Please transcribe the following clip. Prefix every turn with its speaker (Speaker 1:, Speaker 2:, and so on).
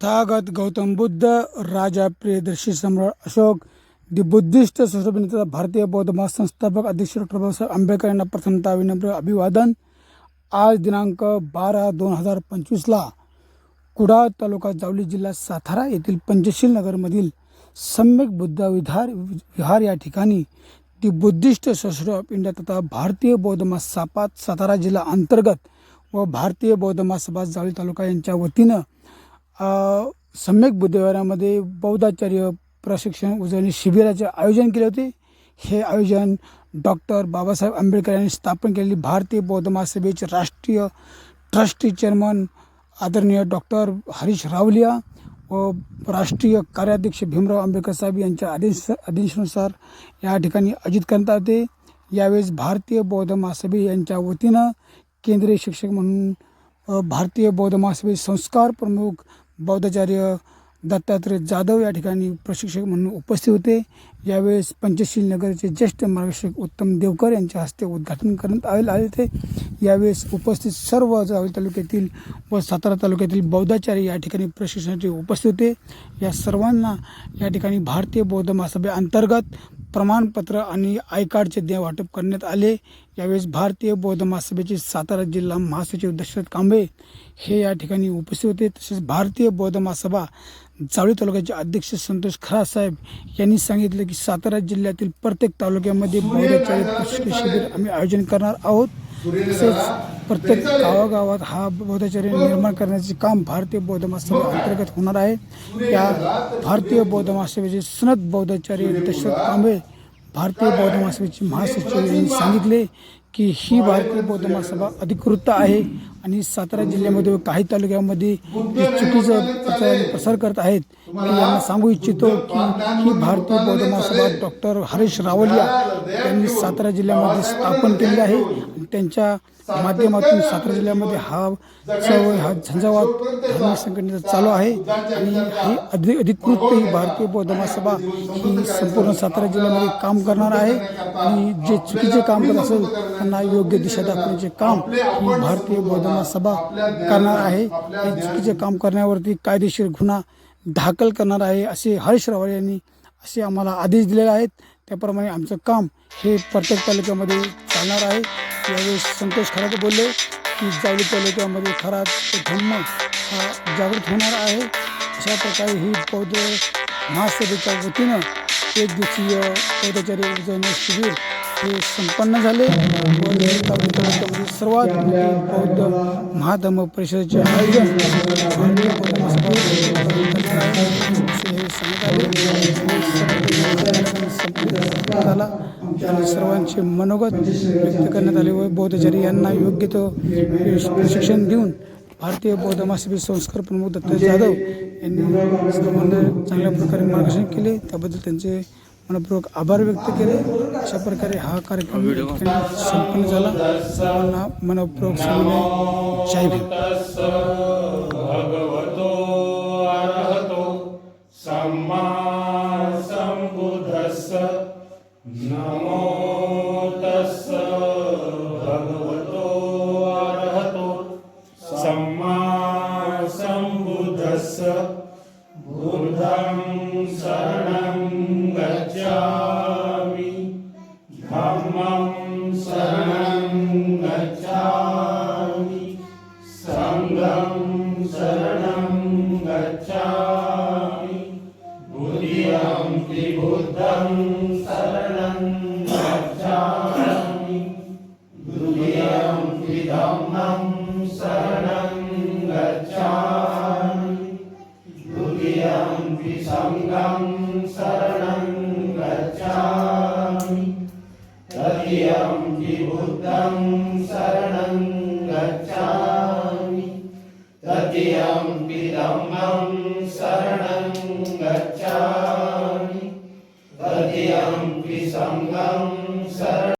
Speaker 1: तथागत गौतम बुद्ध राजा प्रियदर्शी सम्राट अशोक दि बुद्धिस्ट सुशोभिनेता तथा भारतीय बौद्ध महासंस्थापक अध्यक्ष डॉक्टर बाबासाहेब आंबेडकर यांना प्रथमता विनम्र अभिवादन. आज दिनांक बारा दोन हजार पंचवीसला कुडाळ तालुका जावली जिल्हा सातारा येथील पंचशील नगरमधील सम्यक बुद्ध विधार विहार या ठिकाणी the Buddhist society of India तथा भारतीय बौद्ध महासभात सातारा जिल्हा अंतर्गत व भारतीय बौद्ध महासभा जावळी तालुका यांच्या वतीनं सम्यक बुद्धविहारामध्ये बौद्धाचार्य प्रशिक्षण उजवणी शिबिराचे आयोजन केले होते. हे आयोजन डॉक्टर बाबासाहेब आंबेडकर यांनी स्थापन केलेली भारतीय बौद्ध महासभेचे राष्ट्रीय ट्रस्टी चेअरमन आदरणीय डॉक्टर हरीश रावलिया व राष्ट्रीय कार्याध्यक्ष भीमराव आंबेडकर साहेब यांच्या आदेश आदेशानुसार या ठिकाणी आयोजित करण्यात आले. यावेळेस भारतीय बौद्ध महासभे यांच्या वतीनं केंद्रीय शिक्षक म्हणून भारतीय बौद्ध महासभे संस्कार प्रमुख बौद्धाचार्य दत्तात्रय जाधव या ठिकाणी प्रशिक्षक म्हणून उपस्थित होते. यावेळेस पंचशील नगरचे ज्येष्ठ मार्गदर्शक उत्तम देवकर यांच्या हस्ते उद्घाटन करण्यात आले आले होते. यावेळेस उपस्थित सर्व जावळी तालुक्यातील व सातारा तालुक्यातील बौद्धाचार्य या ठिकाणी प्रशिक्षणाचे उपस्थित होते. या सर्वांना या ठिकाणी भारतीय बौद्ध महासभेअंतर्गत प्रमाणपत्र आणि आय कार्डचे दे वाटप करण्यात आले. यावेळेस भारतीय बौद्ध महासभेचे सातारा जिल्हा महासचिव दशरथ कांबळे हे या ठिकाणी उपस्थित होते. तसेच भारतीय बौद्ध महासभा जावळी तालुक्याचे अध्यक्ष संतोष खरासाहेब यांनी सांगितले की सातारा जिल्ह्यातील प्रत्येक तालुक्यामध्ये बौद्ध चाळीस शिबिर आम्ही आयोजन करणार आहोत. तसेच प्रत्येक गावागावात हा बौद्धाचार्य निर्माण करण्याचे काम भारतीय बौद्ध महासभा अंतर्गत होणार आहे. या भारतीय बौद्ध महासभेचे सनद बौद्धाचार्य दशरथ कांबळे भारतीय बौद्ध महासभेचे महासचिव यांनी सांगितले की ही भारतीय बौद्ध महासभा अधिकृत आहे आणि सातारा जिल्ह्यामध्ये व काही तालुक्यामध्ये चुकीचं प्रचार प्रसार करत आहेत. मी यांना सांगू इच्छितो की ही भारतीय बौद्ध महासभा डॉक्टर हरीश रावलिया यांनी सातारा जिल्ह्यामध्ये स्थापन केलेली आहे. त्यांच्या माध्यमातून सातारा जिल्ह्यामध्ये हा चळवळ हा झंझावात धार्मिक संघटनेचा चालू आहे आणि ही अधि अधिकृत ही भारतीय बौद्ध महासभा ही संपूर्ण सातारा जिल्ह्यामध्ये काम करणार आहे आणि जे चुकीचे काम करत असेल त्यांना योग्य दिशा दाखवण्याचे काम ही भारतीय बौद्ध महासभा करणार आहे. हे चुकीचे काम करण्यावरती कायदेशीर गुन्हा दाखल करणार आहे असे हरीश रावळ यांनी असे आम्हाला आदेश दिलेले आहेत. त्याप्रमाणे आमचं काम हे प्रत्येक तालुक्यामध्ये चालणार आहे. यावेळी संतोष खरात बोलले की जावली तालुक्यामध्ये खरात धम्म हा जागृत होणार आहे. अशा प्रकारे ही पौध महासभेच्या वतीनं एक दिवसीय बौद्धाचार्य शिबिर हे संपन्न झाले. तालुक्यामध्ये सर्वात मोठे बौद्ध महाधम्म परिषदेचे आयोजन हे सांगण्यात आणि सर्वांचे मनोगत व्यक्त करण्यात आले व बौद्धचारी यांना योग्य तो प्रशिक्षण देऊन भारतीय बौद्ध मासिबी संस्कार प्रमुख दत्त जाधव यांनी सर्वांना चांगल्या प्रकारे मार्गदर्शन केले त्याबद्दल त्यांचे मनपूर्वक आभार व्यक्त केले. अशा प्रकारे हा कार्यक्रम संपन्न झाला. सर्वांना मनपूर्वक सांगणे जय भीम.
Speaker 2: भगवतो अरहतो. सम्मा सम्बुद्धस्स नमो तस्स भगवतो अरहतो. सम्मा सम्बुद्धस्स बुद्धं शरणं गच्छामि। शरणं गच्छामि। द्वितीयं धम्मं शरणं गच्छामि। द्वितीयं शरणं गच्छामि। तृतीयं बुद्धं शरणं गच्छामि। त्र्यम्बिदमं शरणं गच्छामि तदीयं विसङ्गं शरणं